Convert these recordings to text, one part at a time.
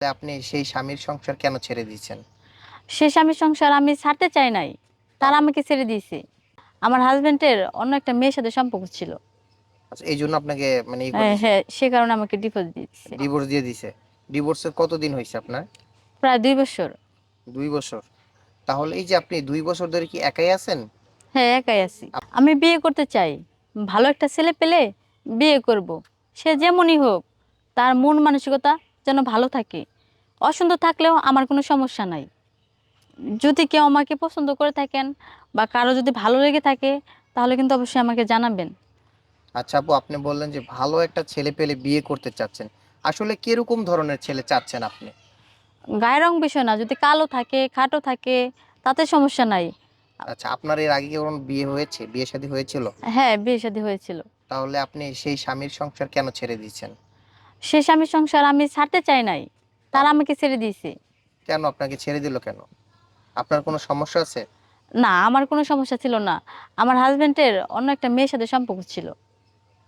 আপনি সেই স্বামীর সংসার কেন ছেড়ে দিয়েছেন? সে স্বামীর সংসার আমি ছাড়তে চাই নাই। তারা আমাকে ছেড়ে দিয়েছে। আমার হাজবেন্ডের অন্য একটা মেয়ের সাথে সম্পর্ক ছিল। আচ্ছা এই জন্য আপনাকে মানে হ্যাঁ হ্যাঁ সে কারণে আমাকে ডিভোর্স দিয়েছে। ডিভোর্স দিয়ে দিছে ডিভোর্সের কতদিন হয়েছে আপনার? প্রায় দুই বছর। দুই বছর। তাহলে এই যে আপনি দুই বছর ধরে কি একাই আছেন? হ্যাঁ একাই আছি। আমি বিয়ে করতে চাই। ভালো একটা ছেলে পেলে বিয়ে করব। সে যেমনই হোক তার মন মানসিকতা যেন ভালো থাকে। অসুন্দর থাকলেও আমার কোনো সমস্যা নাই। যদি কেউ আমাকে পছন্দ করে থাকেন বা কারও যদি ভালো লেগে থাকে তাহলে কিন্তু অবশ্যই আমাকে জানাবেন। আচ্ছা আপু আপনি বললেন যে ভালো একটা ছেলে পেলে বিয়ে করতে চাচ্ছেন। আসলে কীরকম ধরনের ছেলে চাচ্ছেন আপনি? গায়ের রং বিষয় না যদি কালো থাকে খাটো থাকে তাতে সমস্যা নাই। আচ্ছা আপনার এর আগে কোনো বিয়ে হয়েছে? বিয়ে শাদী হয়েছিল? হ্যাঁ বিয়ে শাদী হয়েছিল। তাহলে আপনি সেই স্বামীর সংসার কেন ছেড়ে দিয়েছেন? সেই স্বামীর সংসার আমি ছাড়তে চাই নাই। তারা আমাকে ছেড়ে দিয়েছে। কেন? আপনাকে ছেড়ে দিল কেন? আপনার কোনো সমস্যা আছে? না আমার কোনো সমস্যা ছিল না। আমার হাজবেন্ডের অন্য একটা মেয়ের সাথে সম্পর্ক ছিল।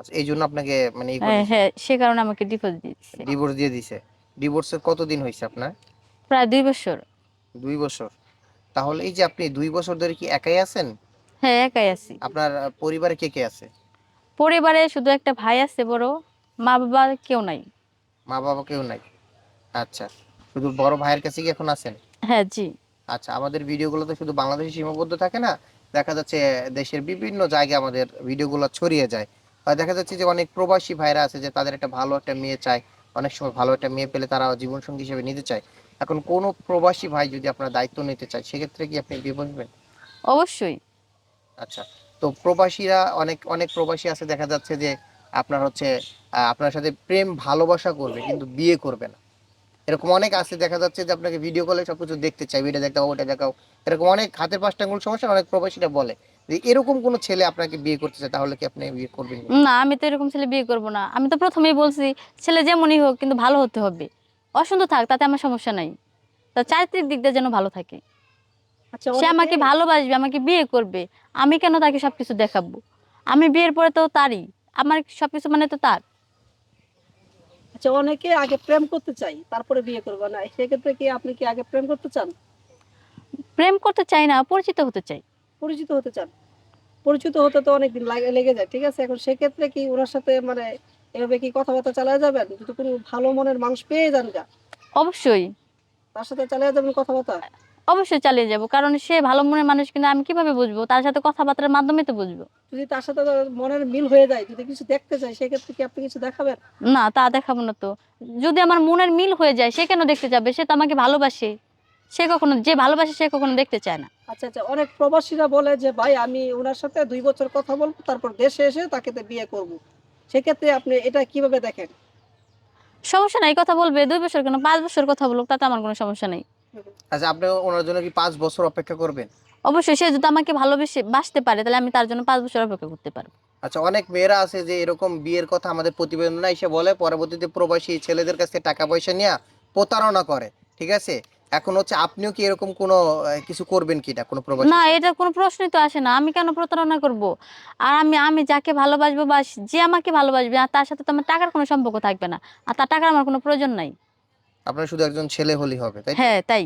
আচ্ছা এই জন্য আপনাকে মানে হ্যাঁ হ্যাঁ সে কারণে আমাকে ডিভোর্স দিয়েছে। ডিভোর্স দিয়ে দিছে। ডিভোর্সের কতদিন হয়েছে আপনার? প্রায় দুই বছর। দুই বছর। তাহলে এই যে আপনি দুই বছর ধরে কি একাই আছেন? হ্যাঁ একাই আছি। আপনার আহ, পরিবারে কে কে আছে? পরিবারে শুধু একটা ভাই আছে বড়। মা বাবা কেউ নাই। মা বাবা কেউ নাই। আচ্ছা শুধু বড় ভাইয়ের কাছে কি এখন আছেন? হ্যাঁ জি। আচ্ছা আমাদের ভিডিওগুলো তো শুধু বাংলাদেশে সীমাবদ্ধ থাকে না দেখা যাচ্ছে দেশের বিভিন্ন জায়গায় আমাদের ভিডিওগুলো ছড়িয়ে যায়। আর দেখা যাচ্ছে যে অনেক প্রবাসী ভাইরা আছে যে তাদের একটা ভালো একটা মেয়ে চায় অনেক সময় ভালো একটা মেয়ে পেলে তারা জীবনসঙ্গী হিসেবে নিতে চায়। এখন কোনো প্রবাসী ভাই যদি আপনার দায়িত্ব নিতে চায় সেক্ষেত্রে কি আপনি বিয়ে বসবেন? অবশ্যই। আচ্ছা তো প্রবাসীরা অনেক অনেক প্রবাসী আছে দেখা যাচ্ছে যে আপনার হচ্ছে আপনার সাথে প্রেম ভালোবাসা করবে কিন্তু বিয়ে করবে না। এরকম অনেক আছে দেখা যাচ্ছে যে আপনাকে ভিডিও কলে সবকিছু দেখতে চাই এটা দেখাও ওটা দেখাও। এরকম অনেক হাতের পাঁচটা আঙুল সমস্যা অনেক প্রবাসীরা বলে যে এরকম কোনো ছেলে আপনাকে বিয়ে করতে চায় তাহলে কি আপনি বিয়ে করবেন? না? আমি তো এরকম ছেলে বিয়ে করব না। আমি তো প্রথমেই বলছি ছেলে যেমনই হোক কিন্তু ভালো হতে হবে। অসুন্দর থাক তাতে আমার সমস্যা নাই। তা চারিত্রিক দিক দিয়ে যেন ভালো থাকে। আচ্ছা সে আমাকে ভালোবাসবে আমাকে বিয়ে করবে। আমি কেন তাকে সবকিছু দেখাবো? আমি বিয়ের পরে তো তারই। আমার সবকিছু মানে তো তার। আচ্ছা অনেকে আগে প্রেম করতে চাই তারপরে বিয়ে করব না। সেক্ষেত্রে কি আপনি কি আগে প্রেম করতে চান? প্রেম করতে চাই না পরিচিত হতে চাই। পরিচিত হতে চান। পরিচিত হতে তো অনেকদিন লাগে- লেগে যায় ঠিক আছে? এখন সেক্ষেত্রে কি ওনার সাথে মানে এভাবে কি কথাবার্তা চালায় যাবেন? যদি কোনো ভালো মনের মানুষ পেয়ে যান গা। অবশ্যই। তার সাথে চালিয়ে যাবেন কথাবার্তা? অবশ্যই চালিয়ে যাব কারণ সে ভালো মনের মানুষ কিন্তু আমি কীভাবে বুঝব? তার সাথে কথাবার্তার মাধ্যমে তো বুঝব। যদি তার সাথে মনের মিল হয়ে যায় যদি কিছু দেখতে চাই সেক্ষেত্রে কি আপনি কিছু দেখাবেন? না তা দেখাবো না তো। যদি আমার মনের মিল হয়ে যায় সে কেন দেখতে যাবে? সে তো আমাকে ভালোবাসে। সে কখনো যে ভালোবাসে সে কখনো দেখতে চায় না। আচ্ছা আচ্ছা অনেক প্রবাসীরা বলে যে ভাই আমি ওনার সাথে দুই বছর কথা বলব তারপর দেশে এসে তাকে বিয়ে করব। সেক্ষেত্রে আপনি এটা কীভাবে দেখেন? সমস্যা নাই কথা বলবে দুই বছর কেন? পাঁচ বছর কথা বলুক তাতে আমার কোনো সমস্যা নেই। আচ্ছা আপনি ওনার জন্য কি পাঁচ বছর অপেক্ষা করবেন? অবশ্যই সে যদি আমাকে ভালোবেসে বাসতে পারে তাহলে আমি তার জন্য পাঁচ বছর অপেক্ষা করতে পারব। আচ্ছা অনেক মেয়েরা আছে যে এরকম বিয়ের কথা আমাদের প্রতিবেদনে এসে বলে পরবর্তীতে প্রবাসী ছেলেদের কাছ টাকা পয়সা নিয়ে প্রতারণা করে ঠিক আছে? এখন হচ্ছে আপনিও কি এরকম কোনো কিছু করবেন কিনা কোনো প্রবাসী না এটা কোনো প্রশ্নই তো আসে না আমি কেন প্রতারণা করব? আর আমি আমি যাকে ভালোবাসবো বা যে আমাকে ভালোবাসবে আর তার সাথে তো আমার টাকার কোনো সম্পর্ক থাকবে না আর তার টাকার আমার কোনো প্রয়োজন নাই। আপনার শুধু একজন ছেলে হলেই হবে তাই তো? হ্যাঁ তাই